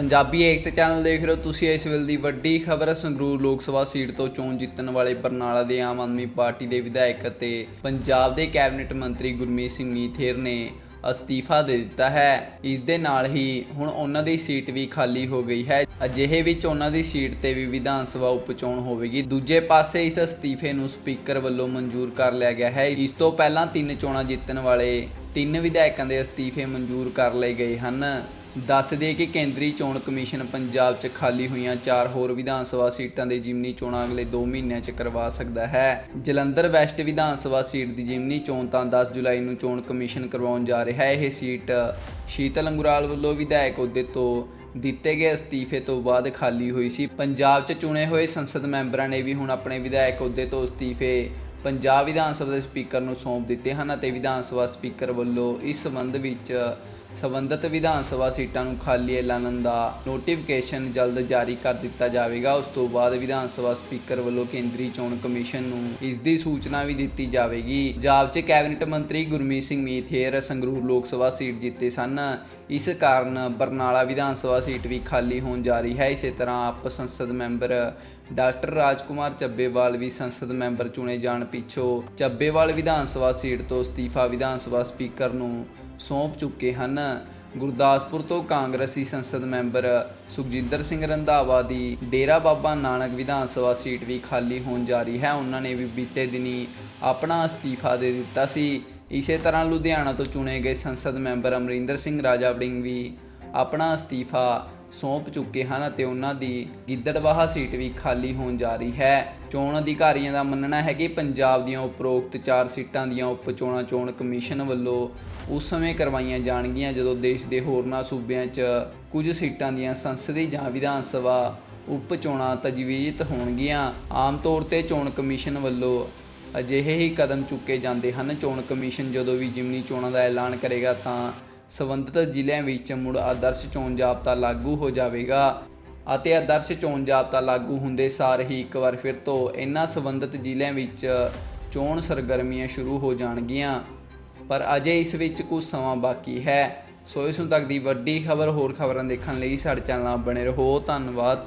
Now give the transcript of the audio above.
ਪੰਜਾਬੀ ਏਕਤਾ channel ਦੇਖ ਰਹੇ ਹੋ ਤੁਸੀਂ ਇਸ ਵੇਲੇ ਦੀ ਵੱਡੀ ਖਬਰ ਸੰਗਰੂਰ ਲੋਕ ਸਭਾ ਸੀਟ ਤੋਂ ਚੋਣ ਜਿੱਤਣ ਵਾਲੇ ਬਰਨਾਲਾ ਦੇ ਆਮ ਆਦਮੀ ਪਾਰਟੀ ਦੇ ਵਿਧਾਇਕ ਅਤੇ ਪੰਜਾਬ ਦੇ ਕੈਬਨਿਟ ਮੰਤਰੀ ਗੁਰਮੀਤ ਸਿੰਘ ਨੀਥੇਰ ਨੇ ਅਸਤੀਫਾ ਦੇ ਦਿੱਤਾ ਹੈ। ਇਸ ਦੇ ਨਾਲ ਹੀ ਹੁਣ ਉਹਨਾਂ ਦੀ ਸੀਟ ਵੀ ਖਾਲੀ ਹੋ ਗਈ ਹੈ। ਅਜਿਹੇ ਵਿੱਚ ਉਹਨਾਂ ਦੀ ਸੀਟ ਤੇ ਵੀ ਵਿਧਾਨ ਸਭਾ ਉਪਚੋਣ ਹੋਵੇਗੀ। ਦੂਜੇ ਪਾਸੇ ਇਸ ਅਸਤੀਫੇ ਨੂੰ ਸਪੀਕਰ ਵੱਲੋਂ ਮਨਜ਼ੂਰ ਕਰ ਲਿਆ ਗਿਆ ਹੈ। ਇਸ ਤੋਂ ਪਹਿਲਾਂ ਤਿੰਨ ਚੋਣਾਂ ਜਿੱਤਣ ਵਾਲੇ ਤਿੰਨ ਵਿਧਾਇਕਾਂ ਦੇ ਅਸਤੀਫੇ ਮਨਜ਼ੂਰ ਕਰ ਲਏ ਗਏ ਹਨ। ਦੱਸ ਦੇ ਕਿ ਕੇਂਦਰੀ ਚੋਣ ਕਮਿਸ਼ਨ ਪੰਜਾਬ 'ਚ ਖਾਲੀ ਹੋਈਆਂ ਚਾਰ ਹੋਰ ਵਿਧਾਨ ਸਭਾ ਸੀਟਾਂ ਦੇ ਜਿਮਨੀ ਚੋਣਾਂ ਅਗਲੇ 2 ਮਹੀਨਿਆਂ 'ਚ ਕਰਵਾ ਸਕਦਾ ਹੈ। ਜਲੰਧਰ ਵੈਸਟ ਵਿਧਾਨ ਸਭਾ ਸੀਟ ਦੀ ਜਿਮਨੀ ਚੋਣ ਤਾਂ 10 ਜੁਲਾਈ ਨੂੰ ਚੋਣ ਕਮਿਸ਼ਨ ਕਰਵਾਉਣ ਜਾ ਰਿਹਾ ਹੈ। ਇਹ ਸੀਟ ਸ਼ੀਤਲ ਅੰਗੁਰਾਲ ਵੱਲੋਂ ਵਿਧਾਇਕ ਅਹੁਦੇ ਤੋਂ ਦਿੱਤੇ ਗਏ ਅਸਤੀਫੇ ਤੋਂ ਬਾਅਦ ਖਾਲੀ ਹੋਈ ਸੀ। ਪੰਜਾਬ 'ਚ ਚੁਣੇ ਹੋਏ ਸੰਸਦ ਮੈਂਬਰਾਂ ਨੇ ਵੀ ਹੁਣ ਆਪਣੇ ਵਿਧਾਇਕ ਅਹੁਦੇ ਤੋਂ ਅਸਤੀਫੇ ਪੰਜਾਬ ਵਿਧਾਨ ਸਭਾ ਦੇ ਸਪੀਕਰ ਨੂੰ ਸੌਂਪ ਦਿੱਤੇ ਹਨ ਅਤੇ ਵਿਧਾਨ ਸਭਾ ਸਪੀਕਰ ਵੱਲੋਂ ਇਸ ਸੰਬੰਧ ਵਿੱਚ ਸੰਬੰਧਿਤ ਵਿਧਾਨ ਸਭਾ ਸੀਟਾਂ ਨੂੰ ਖਾਲੀ ਐਲਾਨਣ ਦਾ ਨੋਟੀਫਿਕੇਸ਼ਨ ਜਲਦ ਜਾਰੀ ਕਰ ਦਿੱਤਾ ਜਾਵੇਗਾ। ਉਸ ਤੋਂ ਬਾਅਦ ਵਿਧਾਨ ਸਭਾ ਸਪੀਕਰ ਵੱਲੋਂ ਕੇਂਦਰੀ ਚੋਣ ਕਮਿਸ਼ਨ ਨੂੰ ਇਸ ਦੀ ਸੂਚਨਾ ਵੀ ਦਿੱਤੀ ਜਾਵੇਗੀ। ਪੰਜਾਬ 'ਚ ਕੈਬਨਿਟ ਮੰਤਰੀ ਗੁਰਮੀਤ ਸਿੰਘ ਮੀਥੇਰ ਸੰਗਰੂਰ ਲੋਕ ਸਭਾ ਸੀਟ ਜਿੱਤੇ ਸਨ। ਇਸ ਕਾਰਨ ਬਰਨਾਲਾ ਵਿਧਾਨ ਸਭਾ ਸੀਟ ਵੀ ਖਾਲੀ ਹੋਣ ਜਾ ਰਹੀ ਹੈ। ਇਸੇ ਤਰ੍ਹਾਂ ਆਪ ਸੰਸਦ ਮੈਂਬਰ ਡਾਕਟਰ ਰਾਜਕੁਮਾਰ ਚੱਬੇਵਾਲ ਵੀ ਸੰਸਦ ਮੈਂਬਰ ਚੁਣੇ ਜਾਣ ਪਿੱਛੋਂ ਚੱਬੇਵਾਲ ਵਿਧਾਨ ਸਭਾ ਸੀਟ ਤੋਂ ਅਸਤੀਫਾ ਵਿਧਾਨ ਸਭਾ ਸਪੀਕਰ ਨੂੰ ਸੌਂਪ ਚੁੱਕੇ ਹਨ। ਗੁਰਦਾਸਪੁਰ ਤੋਂ ਕਾਂਗਰਸੀ ਸੰਸਦ ਮੈਂਬਰ ਸੁਖਜਿੰਦਰ ਸਿੰਘ ਰੰਧਾਵਾ ਦੀ ਡੇਰਾ ਬਾਬਾ ਨਾਨਕ ਵਿਧਾਨ ਸਭਾ ਸੀਟ ਵੀ ਖਾਲੀ ਹੋਣ ਜਾ ਰਹੀ ਹੈ। ਉਹਨਾਂ ਨੇ ਵੀ ਬੀਤੇ ਦਿਨੀ ਆਪਣਾ ਅਸਤੀਫਾ ਦੇ ਦਿੱਤਾ ਸੀ। ਇਸੇ ਤਰ੍ਹਾਂ ਲੁਧਿਆਣਾ ਤੋਂ ਚੁਣੇ ਗਏ ਸੰਸਦ ਮੈਂਬਰ ਅਮਰਿੰਦਰ ਸਿੰਘ ਰਾਜਾ ਵੜਿੰਗ ਵੀ ਆਪਣਾ ਅਸਤੀਫਾ ਸੌਂਪ ਚੁੱਕੇ ਹਨ ਅਤੇ ਉਹਨਾਂ ਦੀ ਗਿੱਦੜਵਾਹਾ ਸੀਟ ਵੀ ਖਾਲੀ ਹੋਣ ਜਾ ਰਹੀ ਹੈ। ਚੋਣ ਅਧਿਕਾਰੀਆਂ ਦਾ ਮੰਨਣਾ ਹੈ ਕਿ ਪੰਜਾਬ ਦੀਆਂ ਉਪਰੋਕਤ ਚਾਰ ਸੀਟਾਂ ਦੀਆਂ ਉਪਚੋਣਾਂ ਚੋਣ ਕਮਿਸ਼ਨ ਵੱਲੋਂ ਉਸ ਸਮੇਂ ਕਰਵਾਈਆਂ ਜਾਣਗੀਆਂ ਜਦੋਂ ਦੇਸ਼ ਦੇ ਹੋਰਨਾਂ ਸੂਬਿਆਂ 'ਚ ਕੁਝ ਸੀਟਾਂ ਦੀਆਂ ਸੰਸਦੀ ਜਾਂ ਵਿਧਾਨ ਸਭਾ ਉਪ ਚੋਣਾਂ ਤਜਵੀਜ਼ਤ ਹੋਣਗੀਆਂ। ਆਮ ਤੌਰ ਤੇ ਚੋਣ ਕਮਿਸ਼ਨ ਵੱਲੋਂ ਅਜਿਹੇ ਹੀ ਕਦਮ ਚੁੱਕੇ ਜਾਂਦੇ ਹਨ। ਚੋਣ ਕਮਿਸ਼ਨ ਜਦੋਂ ਵੀ ਜਿਮਨੀ ਚੋਣਾਂ ਦਾ ਐਲਾਨ ਕਰੇਗਾ ਤਾਂ ਸੰਬੰਧਿਤ ਜ਼ਿਲ੍ਹਿਆਂ ਵਿੱਚ ਮੁੜ ਆਦਰਸ਼ ਚੋਣ ਜਾਬਤਾ ਲਾਗੂ ਹੋ ਜਾਵੇਗਾ ਅਤੇ ਆਦਰਸ਼ ਚੋਣ ਜਾਬਤਾ ਲਾਗੂ ਹੁੰਦੇ ਸਾਰ ਹੀ ਇੱਕ ਵਾਰ ਫਿਰ ਤੋਂ ਇਹਨਾਂ ਸੰਬੰਧਿਤ ਜ਼ਿਲ੍ਹਿਆਂ ਵਿੱਚ ਚੋਣ ਸਰਗਰਮੀਆਂ ਸ਼ੁਰੂ ਹੋ ਜਾਣਗੀਆਂ। ਪਰ ਅਜੇ ਇਸ ਵਿੱਚ ਕੁਝ ਸਮਾਂ ਬਾਕੀ ਹੈ। ਸੋ ਇਸ ਨੂੰ ਤੱਕ ਦੀ ਵੱਡੀ ਖਬਰ ਹੋਰ ਖਬਰਾਂ ਦੇਖਣ ਲਈ ਸਾਡੇ ਚੈਨਲ ਨਾਲ ਬਣੇ ਰਹੋ। ਧੰਨਵਾਦ।